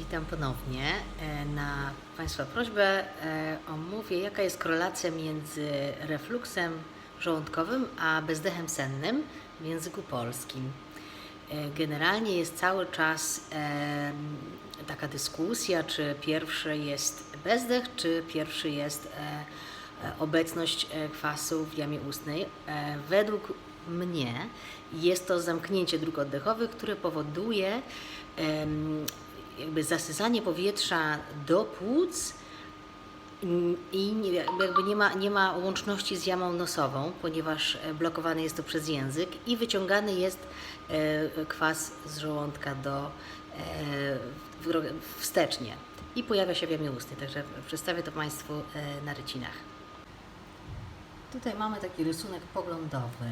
Witam ponownie. E, Na Państwa prośbę e, omówię, jaka jest korelacja między refluksem żołądkowym a bezdechem sennym w języku polskim. E, Generalnie jest cały czas taka dyskusja, czy pierwszy jest bezdech, czy pierwszy jest obecność kwasu w jamie ustnej. Według mnie jest to zamknięcie dróg oddechowych, które powoduje jakby zasysanie powietrza do płuc i jakby nie ma, nie ma łączności z jamą nosową, ponieważ e, blokowane jest to przez język i wyciągany jest e, kwas z żołądka do e, wstecznie i pojawia się w jamie ustnej. Także przedstawię to Państwu na rycinach. Tutaj mamy taki rysunek poglądowy.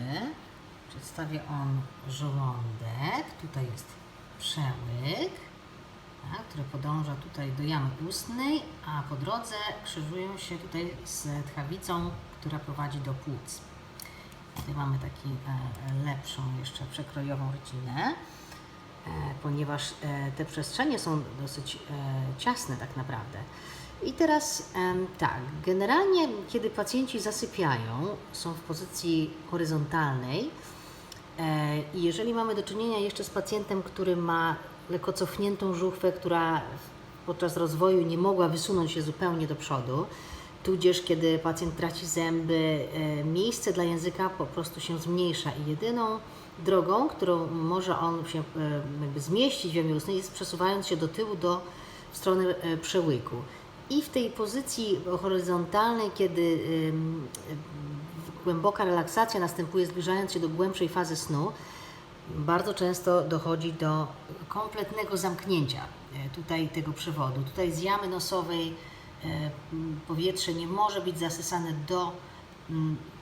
Przedstawia on żołądek. Tutaj jest przełyk, tak, który podąża tutaj do jamy ustnej, a po drodze krzyżują się tutaj z tchawicą, która prowadzi do płuc. Tutaj mamy taką e, lepszą jeszcze przekrojową rycinę, e, ponieważ e, te przestrzenie są dosyć ciasne tak naprawdę. I teraz tak, generalnie kiedy pacjenci zasypiają, są w pozycji horyzontalnej i jeżeli mamy do czynienia jeszcze z pacjentem, który ma lekko cofniętą żuchwę, która podczas rozwoju nie mogła wysunąć się zupełnie do przodu, tudzież kiedy pacjent traci zęby, e, miejsce dla języka po prostu się zmniejsza i jedyną drogą, którą może on się e, jakby zmieścić w jamie ustnej jest przesuwając się do tyłu do w stronę e, przełyku. I w tej pozycji horyzontalnej, kiedy głęboka relaksacja następuje zbliżając się do głębszej fazy snu, bardzo często dochodzi do kompletnego zamknięcia e, tutaj tego przewodu. Tutaj z jamy nosowej e, powietrze nie może być zasysane do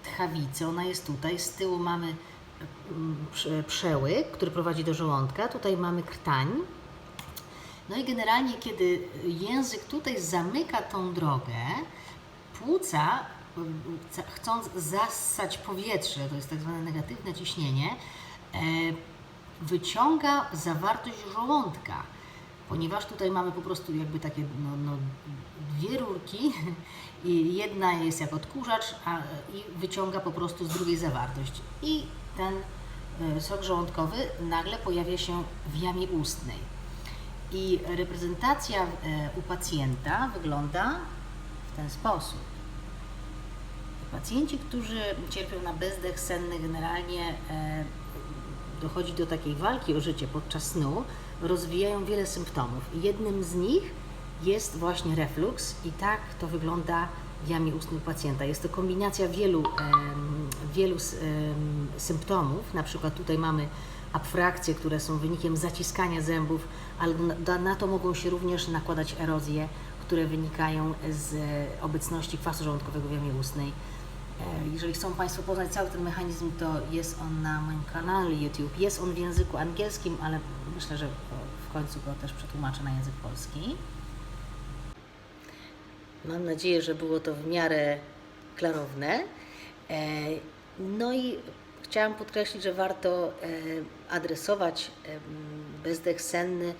tchawicy. Ona jest tutaj. Z tyłu mamy prze- przełyk, który prowadzi do żołądka. Tutaj mamy krtań. No i generalnie, kiedy język tutaj zamyka tą drogę, płuca, ca- chcąc zassać powietrze, to jest tak zwane negatywne ciśnienie, wyciąga zawartość żołądka, ponieważ tutaj mamy po prostu jakby takie no, no, dwie rurki i jedna jest jak odkurzacz a, i wyciąga po prostu z drugiej zawartość. I ten e, sok żołądkowy nagle pojawia się w jamie ustnej. I reprezentacja e, u pacjenta wygląda w ten sposób. Pacjenci, którzy cierpią na bezdech senny, generalnie e, dochodzi do takiej walki o życie podczas snu, rozwijają wiele symptomów. Jednym z nich jest właśnie refluks i tak to wygląda w jamie ustnej pacjenta. Jest to kombinacja wielu, wielu symptomów, na przykład tutaj mamy abfrakcje, które są wynikiem zaciskania zębów, ale na, to mogą się również nakładać erozje, które wynikają z obecności kwasu żołądkowego w jamie ustnej. E, Jeżeli chcą Państwo poznać cały ten mechanizm, to jest on na moim kanale YouTube. Jest on w języku angielskim, ale myślę, że w końcu go też przetłumaczę na język polski. Mam nadzieję, że było to w miarę klarowne. E, No i chciałam podkreślić, że warto e, adresować bezdech senny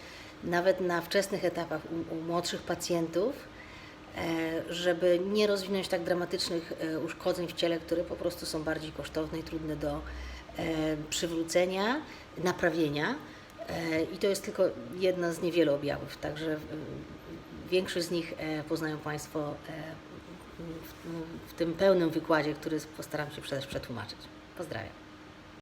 nawet na wczesnych etapach u, u młodszych pacjentów, żeby nie rozwinąć tak dramatycznych e, uszkodzeń w ciele, które po prostu są bardziej kosztowne i trudne do e, przywrócenia, naprawienia. E, I to jest tylko jedna z niewielu objawów, także e, większość z nich e, poznają Państwo e, w, tym pełnym wykładzie, który postaram się przetłumaczyć. Pozdrawiam.